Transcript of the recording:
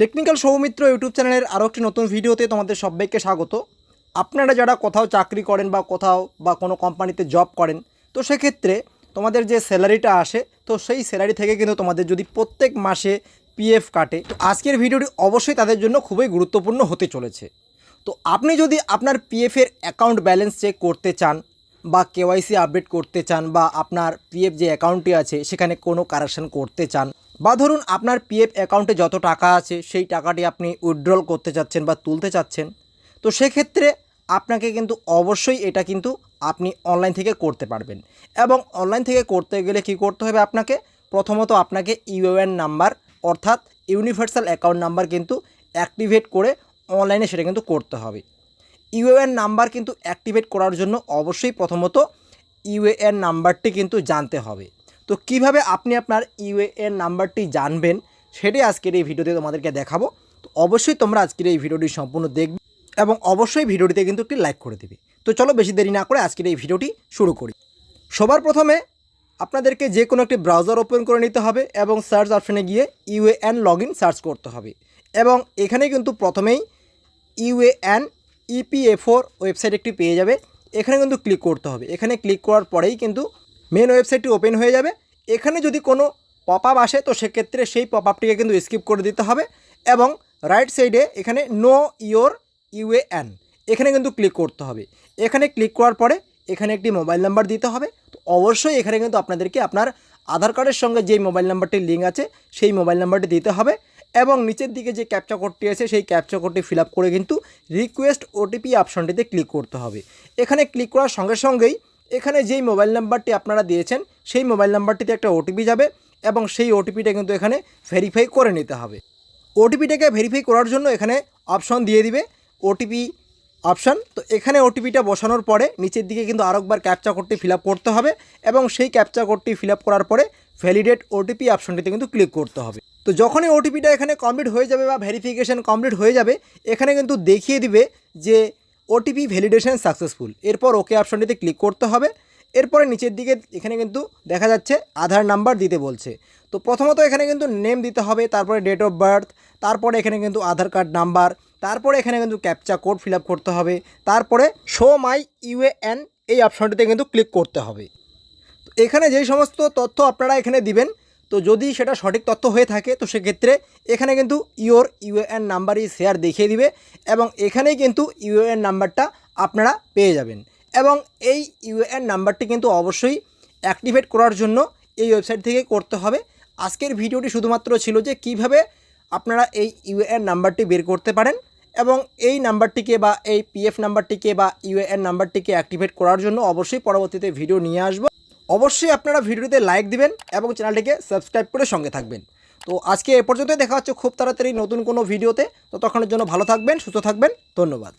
Technical Soumitra YouTube চ্যানেলের আরও একটি নতুন ভিডিওতে তোমাদের সবাইকে স্বাগত। আপনারা যারা কোথাও চাকরি করেন বা কোথাও বা কোনো কোম্পানিতে জব করেন, তো সেক্ষেত্রে তোমাদের যে স্যালারিটা আসে, তো সেই স্যালারি থেকে কিন্তু তোমাদের যদি প্রত্যেক মাসে পিএফ কাটে, তো আজকের ভিডিওটি অবশ্যই তাদের জন্য খুবই গুরুত্বপূর্ণ হতে চলেছে। তো আপনি যদি আপনার পিএফের অ্যাকাউন্ট ব্যালেন্স চেক করতে চান বা কেওয়াইসি আপডেট করতে চান বা আপনার পিএফ যে অ্যাকাউন্টটি আছে, সেখানে কোনো কারেকশন করতে চান বা ধরুন আপনার পিএফ অ্যাকাউন্টে যত টাকা আছে, সেই টাকাটি আপনি উইথড্রল করতে চাচ্ছেন বা তুলতে চাচ্ছেন, তো সেক্ষেত্রে আপনাকে কিন্তু অবশ্যই এটা কিন্তু আপনি অনলাইন থেকে করতে পারবেন। এবং অনলাইন থেকে করতে গেলে কি করতে হবে আপনাকে? প্রথমত আপনাকে ইউএন নাম্বার অর্থাৎ ইউনিভার্সাল অ্যাকাউন্ট নাম্বার কিন্তু অ্যাক্টিভেট করে অনলাইনে সেটা কিন্তু করতে হবে। ইউএএন নাম্বার কিন্তু অ্যাক্টিভেট করার জন্য অবশ্যই প্রথমত ইউএএন নাম্বারটি কিন্তু জানতে হবে। তো কীভাবে আপনি আপনার ইউএএন নাম্বারটি জানবেন সেটাই আজকের এই ভিডিওতে তোমাদেরকে দেখাবো। তো অবশ্যই তোমরা আজকের এই ভিডিওটি সম্পূর্ণ দেখবে এবং অবশ্যই ভিডিওটিতে কিন্তু একটি লাইক করে দেবে। তো চলো বেশি দেরি না করে আজকের এই ভিডিওটি শুরু করি। সবার প্রথমে আপনাদেরকে যে কোনো একটি ব্রাউজার ওপেন করে নিতে হবে এবং সার্চ অপশানে গিয়ে ইউএএন লগ ইন সার্চ করতে হবে এবং এখানে কিন্তু প্রথমেই ইউএএন ইপিএফওর ওয়েবসাইট একটি পেয়ে যাবে। এখানে কিন্তু ক্লিক করতে হবে। এখানে ক্লিক করার পরেই কিন্তু মেন ওয়েবসাইটটি ওপেন হয়ে যাবে। এখানে যদি কোনো পপ আপ আসে, তো সেক্ষেত্রে সেই পপ আপটিকে কিন্তু স্কিপ করে দিতে হবে এবং রাইট সাইডে এখানে নো ইয়োর ইউএএন এখানে কিন্তু ক্লিক করতে হবে। এখানে ক্লিক করার পরে এখানে একটি মোবাইল নাম্বার দিতে হবে। তো অবশ্যই এখানে কিন্তু আপনাদেরকে আপনার আধার কার্ডের সঙ্গে যেই মোবাইল নাম্বারটির লিঙ্ক আছে, সেই মোবাইল নাম্বারটি দিতে হবে এবং নিচের দিকে যে ক্যাপচা কোডটি আছে, সেই ক্যাপচা কোডটি ফিল করে কিন্তু রিকোয়েস্ট ওটিপি অপশনটিতে ক্লিক করতে হবে। এখানে ক্লিক করার সঙ্গে সঙ্গেই এখানে যেই মোবাইল নাম্বারটি আপনারা দিয়েছেন, সেই মোবাইল নাম্বারটিতে একটা ওটিপি যাবে এবং সেই ওটিপিটা কিন্তু এখানে ভেরিফাই করে নিতে হবে। ওটিপিটাকে ভেরিফাই করার জন্য এখানে অপশন দিয়ে দিবে ওটিপি অপশান তো এখানে ওটিপিটা বসানোর পরে নিচের দিকে কিন্তু আরেকবার ক্যাপচা কোডটি ফিল করতে হবে এবং সেই ক্যাপচা কোডটি ফিল করার পরে ভ্যালিডেট ওটিপি অপশনটিতে কিন্তু ক্লিক করতে হবে। তো যখনই ওটিপিটা এখানে কমপ্লিট হয়ে যাবে বা ভেরিফিকেশান কমপ্লিট হয়ে যাবে, এখানে কিন্তু দেখিয়ে দিবে যে ওটিপি ভ্যালিডেশন সাকসেসফুল এরপর ওকে অপশনটিতে ক্লিক করতে হবে। এরপরে নিচের দিকে এখানে কিন্তু দেখা যাচ্ছে আধার নাম্বার দিতে বলছে। তো প্রথমত এখানে কিন্তু নেম দিতে হবে, তারপরে ডেট অফ বার্থ তারপরে এখানে কিন্তু আধার কার্ড নাম্বার তারপরে এখানে কিন্তু ক্যাপচা কোড ফিল করতে হবে, তারপরে শো মাই ইউএএন এই অপশনটিতে কিন্তু ক্লিক করতে হবে। তো এখানে যেই সমস্ত তথ্য আপনারা এখানে দিবেন তো যদি সেটা সঠিক তথ্য হয়ে থাকে, তো সেক্ষেত্রে এখানে কিন্তু ইওর ইউএএন নাম্বারই শেয়ার দেখিয়ে দিবে এবং এখানেই কিন্তু ইউএএন নাম্বারটা আপনারা পেয়ে যাবেন। এবং এই ইউএএন নাম্বারটি কিন্তু অবশ্যই অ্যাক্টিভেট করার জন্য এই ওয়েবসাইট থেকে করতে হবে। আজকের ভিডিওটি শুধুমাত্র ছিল যে কীভাবে আপনারা এই ইউএএন নাম্বারটি বের করতে পারেন এবং এই নাম্বারটিকে বা এই পিএফ নাম্বারটিকে বা ইউএএন নাম্বারটিকে অ্যাক্টিভেট করার জন্য অবশ্যই পরবর্তীতে ভিডিও নিয়ে আসব। অবশ্যই আপনারা ভিডিওতে লাইক দিবেন এবং চ্যানেলটিকে সাবস্ক্রাইব করে সঙ্গে থাকবেন। তো আজকে এ পর্যন্তই, দেখা হচ্ছে খুব তাড়াতাড়ি নতুন কোনো ভিডিওতে। তো তখনের জন্য ভালো থাকবেন, সুস্থ থাকবেন, ধন্যবাদ।